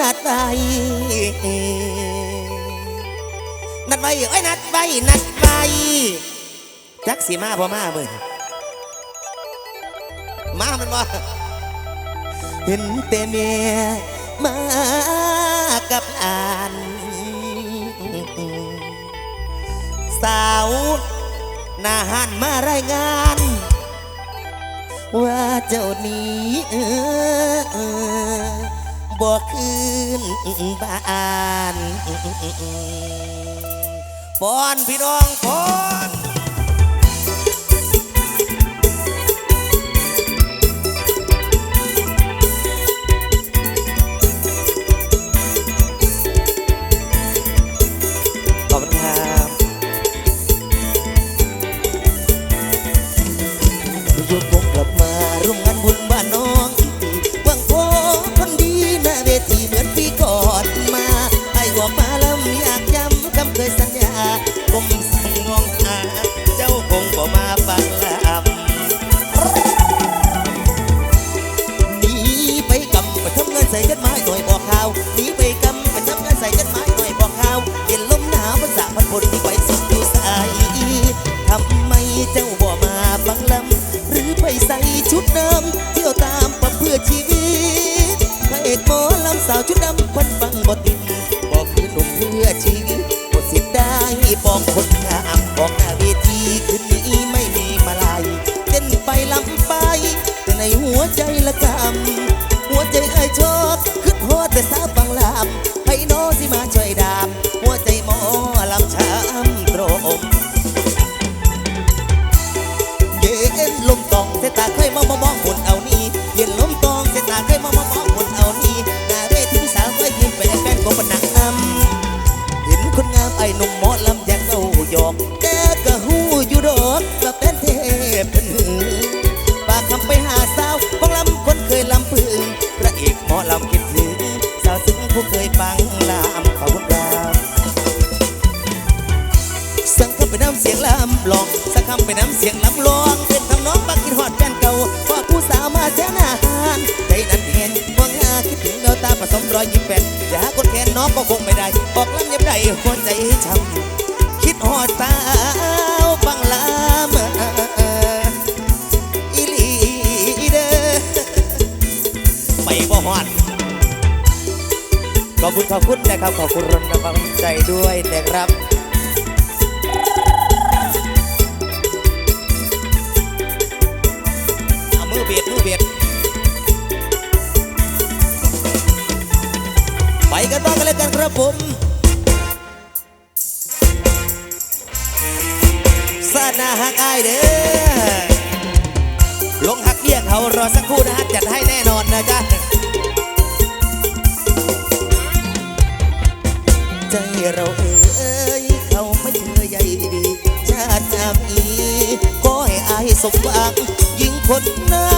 นัดไปนัดไว้เอ้ยนัดไปนัดไว้จักสีมาพอมาเมื่อมามันบ่เห็นแต่เมียมากับอ่านสาวนาหันมารายงาน ว่าเจ้านี้ บ่คืนบ้านป้อนพี่น้องป้อน bom, bom, bom. ขอบคุณนะครับ ขอบคุณรนความใจด้วยนะครับเอามือเบียดมือเบียดไปกันบ้างกันเลยกันครับผมสานาหักอายเด้อลงหักเบี้ยเขารอสักครู่นะฮะจัดให้ มหวังยิ่งคนหน้า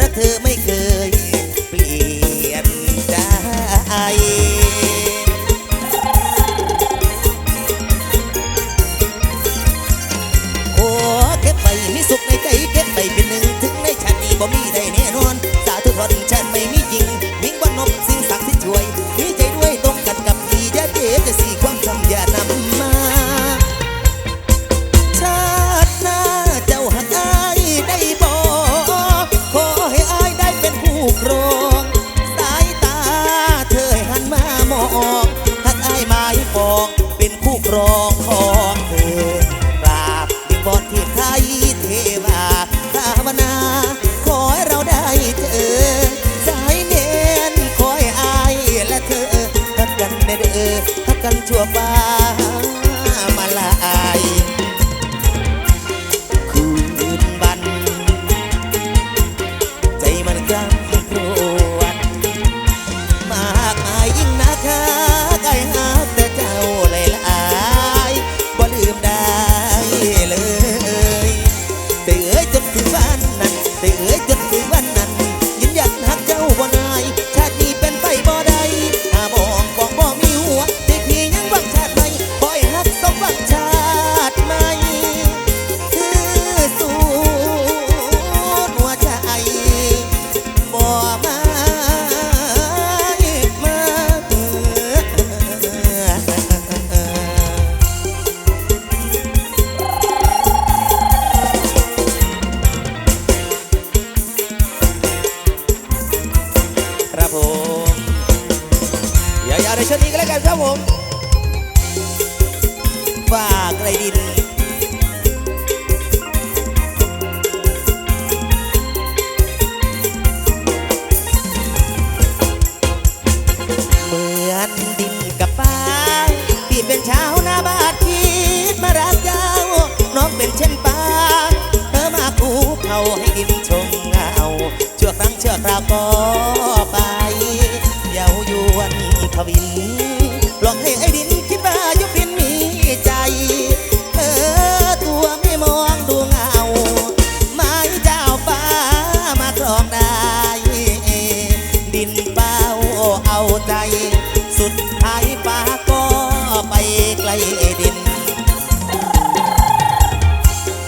แต่เธอไม่เคย ของเธอกราบดิบอดที่ไทยเทวาภาวนา ขอให้เราได้เจอ สายเนียนคอยห้อายและเธอทักกันในเด้อทักกันชั่วฟ้า ใจ สุดท้ายป้าก็ไปไกลดิน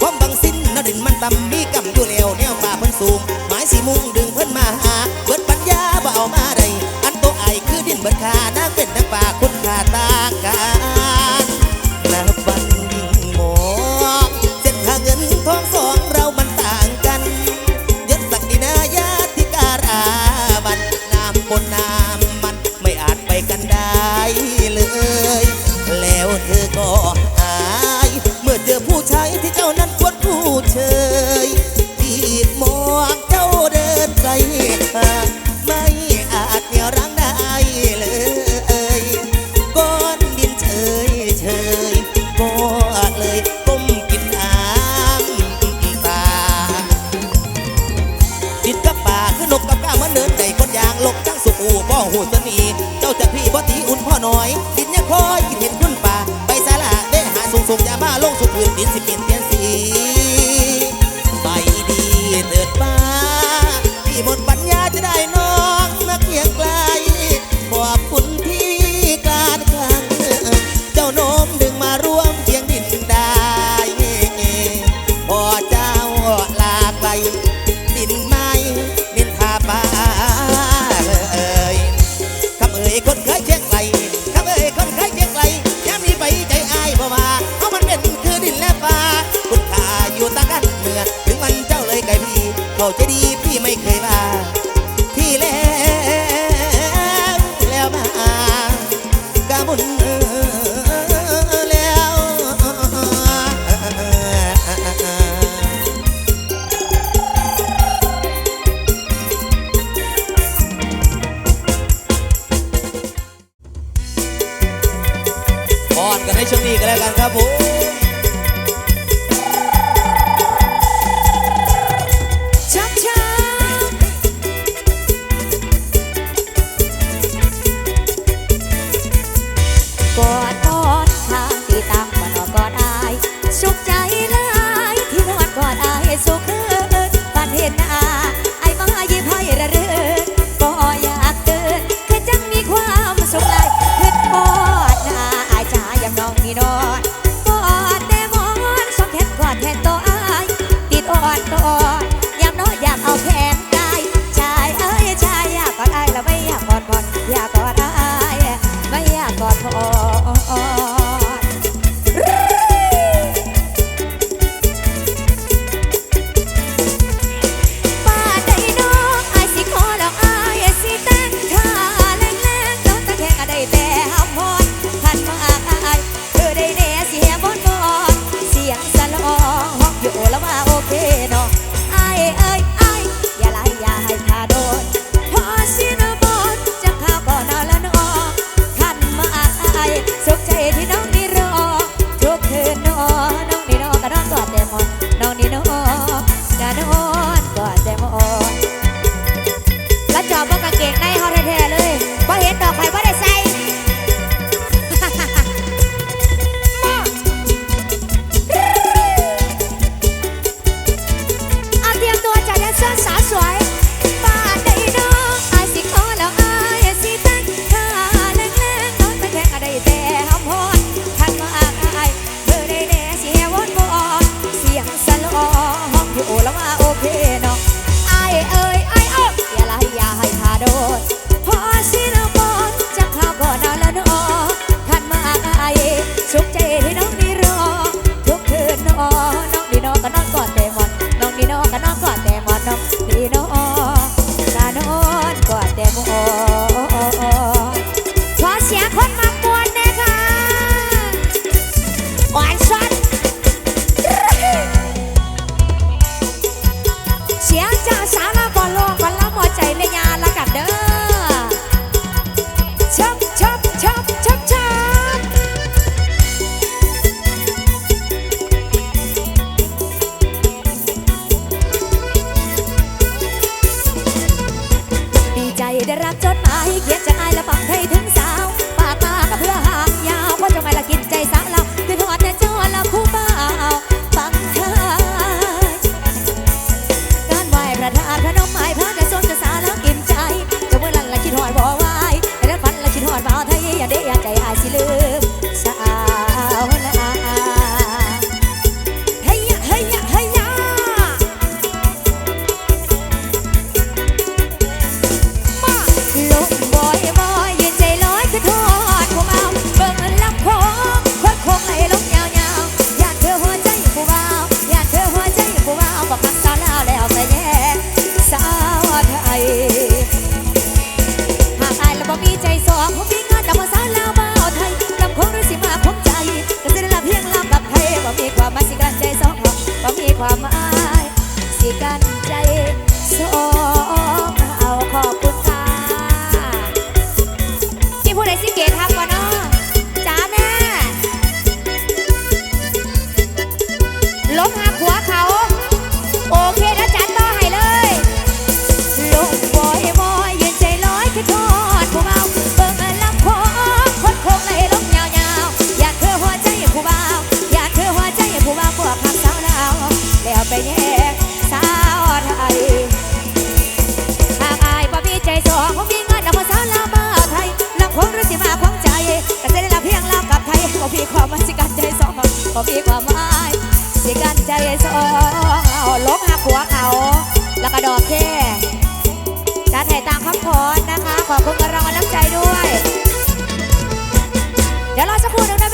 ความบังสิ้นนดินมันตำมีกำอยู่แล้วแนวป่าเพิ่นสูง หมายสีมุงดึงเพิ่นมาหาเบิดปัญญาบ่เอามาไดอันโตไอคือดินเบิดขานักเป็นนักป่าคุณขาตาขา ลงสุพื้นดินสิเป็น อีกแล้วกันครับผม Quirón. ที่โอแล้วมาโอเค I se cura, né?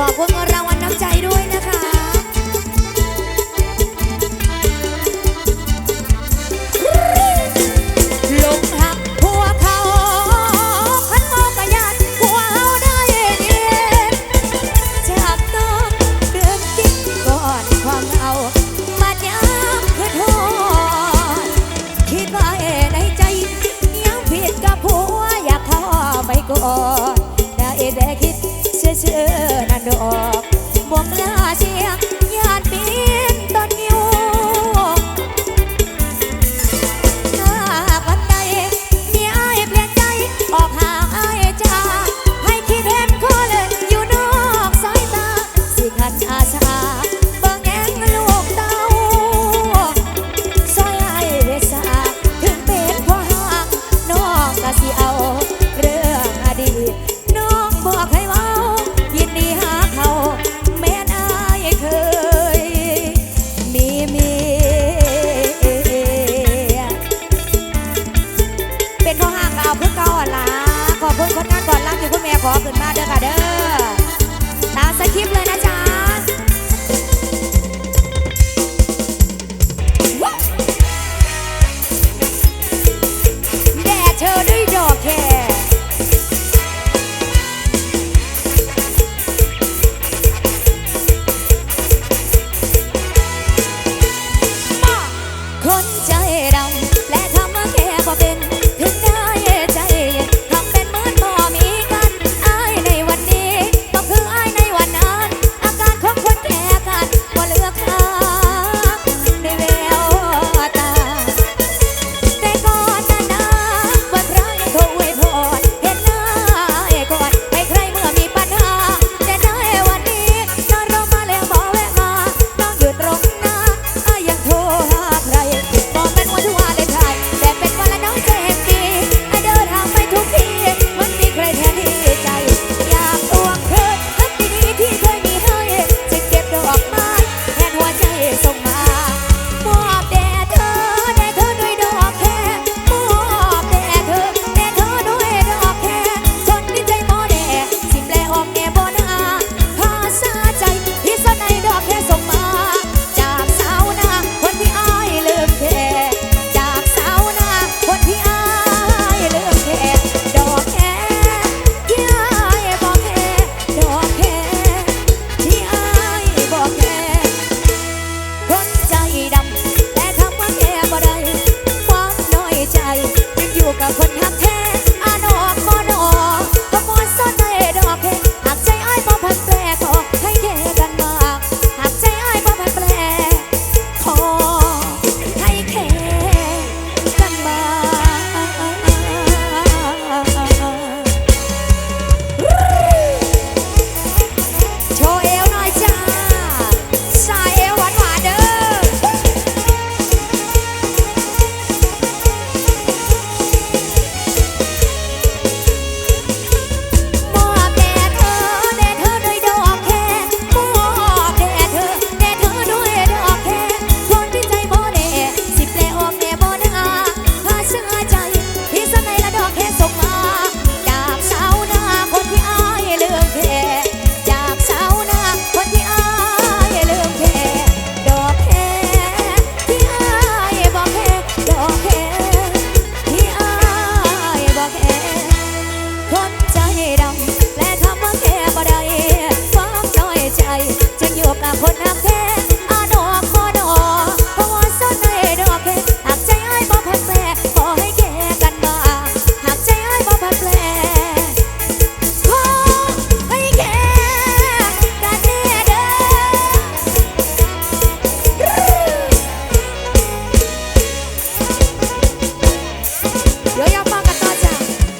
ขอบคุณรางวัลน้ำใจด้วย keep letting